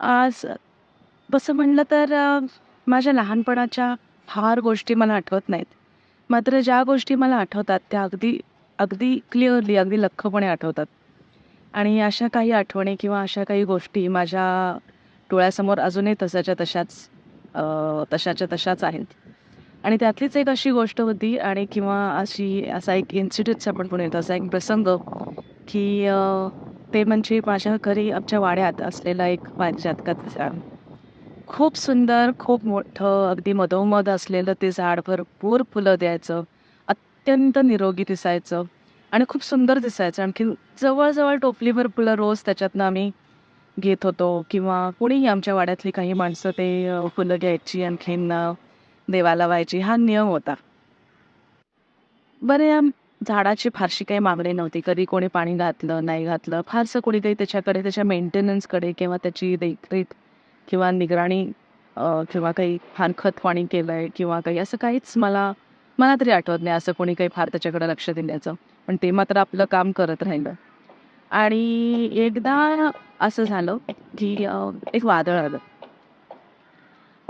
आज तसं म्हणलं तर माझ्या लहानपणाच्या फार गोष्टी मला आठवत नाहीत. मात्र ज्या गोष्टी मला आठवतात त्या अगदी अगदी क्लिअरली, अगदी लख्खपणे आठवतात. आणि अशा काही आठवणी किंवा अशा काही गोष्टी माझ्या डोळ्यासमोर अजूनही तशाच्या तशाच तशाच्या तशाच आहेत. आणि त्यातलीच एक अशी गोष्ट होती आणि किंवा अशी असा एक इन्सिडेंट्स आपण येतो असा एक प्रसंग की ते म्हणजे माझ्या घरी आमच्या वाड्यात असलेला एक पारिजातकाचं झाड. खूप सुंदर, खूप मोठं, अगदी मधोमध असलेलं ते झाड भरपूर फुलं द्यायचं. अत्यंत निरोगी दिसायचं आणि खूप सुंदर दिसायचं. आणखी जवळजवळ टोपलीभर फुलं रोज त्याच्यातनं आम्ही घेत होतो किंवा कोणीही आमच्या वाड्यातली काही माणसं ते फुलं घ्यायची आणखीन देवाला व्हायची हा नियम होता. बरं झाडाची फारशी काही मागणी नव्हती. कधी कोणी पाणी घातलं, नाही घातलं, फारसं कोणी काही त्याच्याकडे त्याच्या मेंटेनन्सकडे किंवा त्याची देखरेख किंवा निगराणी किंवा काही फार खत-पाणी केलंय किंवा काही असं काहीच मला मला तरी आठवत नाही असं कोणी काही फार त्याच्याकडे लक्ष दिल्याचं. पण ते मात्र आपलं काम करत राहिलं. आणि एकदा असं झालं की एक वादळ आलं.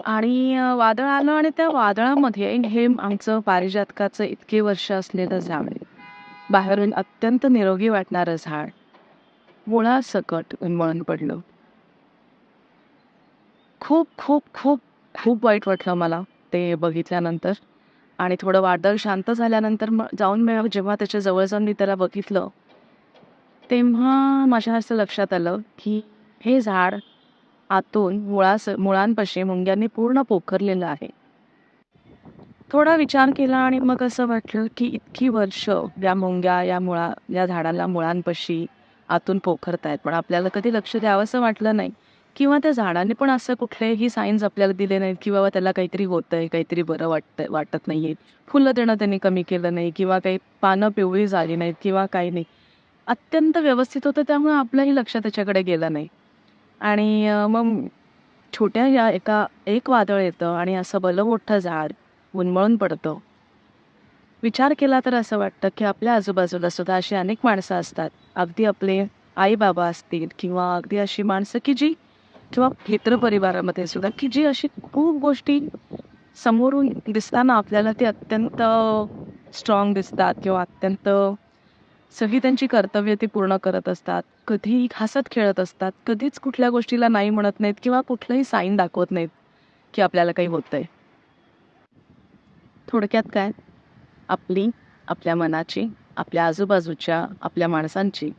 आणि वादळ आलं आणि त्या वादळामध्ये हे आमचं पारिजातकाचं इतके वर्ष असलेलं झाड, बाहेरून अत्यंत निरोगी वाटणारं झाड, मुळासकट उन्मळून पडलं. खूप, खूप, खूप, खूप वाईट वाटलं मला ते बघितल्यानंतर. आणि थोडं वादळ शांत झाल्यानंतर जाऊन मी जेव्हा त्याच्याजवळ जाऊन मी त्याला बघितलं, तेव्हा माझ्या असं लक्षात आलं की हे झाड आतून मुळास मुळांपाशी मुंग्यांनी पूर्ण पोखरलेलं आहे. थोडा विचार केला आणि मग असं वाटलं की इतकी वर्ष या मुंग्या या मुळा या झाडाला मुळांपाशी आतून पोखरतायत, पण आपल्याला कधी लक्ष द्यावंसं वाटलं नाही किंवा त्या झाडाने पण असं कुठलेही सायन्स आपल्याला दिले नाहीत की बाबा त्याला काहीतरी होतंय, काहीतरी बरं वाटतंय वाटत नाहीये. फुलं देणं त्यांनी कमी केलं नाही किंवा काही पानं पिवळी झाली नाहीत किंवा काही नाही. अत्यंत व्यवस्थित होतं त्यामुळे आपलंही लक्ष त्याच्याकडे गेलं नाही. आणि मग छोट्या या एका एक वादळ येतं आणि असं भलं मोठं झाड उन्मळून पडतं. विचार केला तर असं वाटतं की आपल्या आजूबाजूला सुद्धा अशी अनेक माणसं असतात. अगदी आपले आई-बाबा असतील किंवा अगदी अशी माणसं की जी किंवा मित्रपरिवारामध्ये सुद्धा की जी अशी खूप गोष्टी समोरून दिसताना आपल्याला ते अत्यंत स्ट्राँग दिसतात किंवा अत्यंत सगळी त्यांची कर्तव्य ती पूर्ण करत असतात. कधीही हसत-खेळत असतात. कधीच कुठल्या गोष्टीला नाही म्हणत नाहीत किंवा कुठलंही साईन दाखवत नाहीत की आपल्याला काही होतंय. थोडक्यात काय? आपली, आपल्या मनाची, आपल्या आजूबाजूच्या आपल्या माणसांची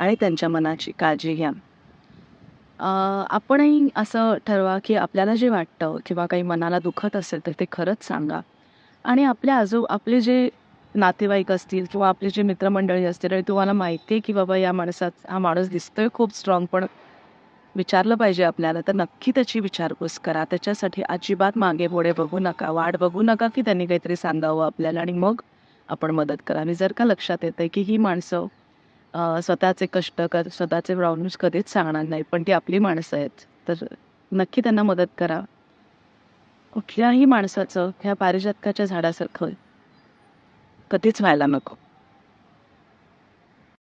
आणि त्यांच्या मनाची काळजी घ्या. आपणही असं ठरवा की आपल्याला जे वाटतं किंवा काही मनाला दुखत असेल तर ते खरंच सांगा. आणि आपल्या आजू आपले जे नातेवाईक असतील किंवा आपले जे मित्रमंडळी असतील आणि तुम्हाला माहिती आहे की बाबा या माणसात हा माणूस दिसतोय खूप स्ट्राँग पण विचारलं पाहिजे आपल्याला, तर नक्की त्याची विचारपूस करा. त्याच्यासाठी अजिबात मागे-पुढे बघू नका. वाट बघू नका की त्यांनी काहीतरी सांगावं आपल्याला आणि मग आपण मदत करा. आणि जर का लक्षात येतंय की ही माणसं स्वतःचे कष्ट, कर स्वतःचे प्रॉब्लेम्स कधीच सांगणार नाही पण ती आपली माणसं आहेत, तर नक्की त्यांना मदत करा. कुठल्याही माणसाचं ह्या पारिजातकाच्या झाडासारखं कधीच व्हायला नको.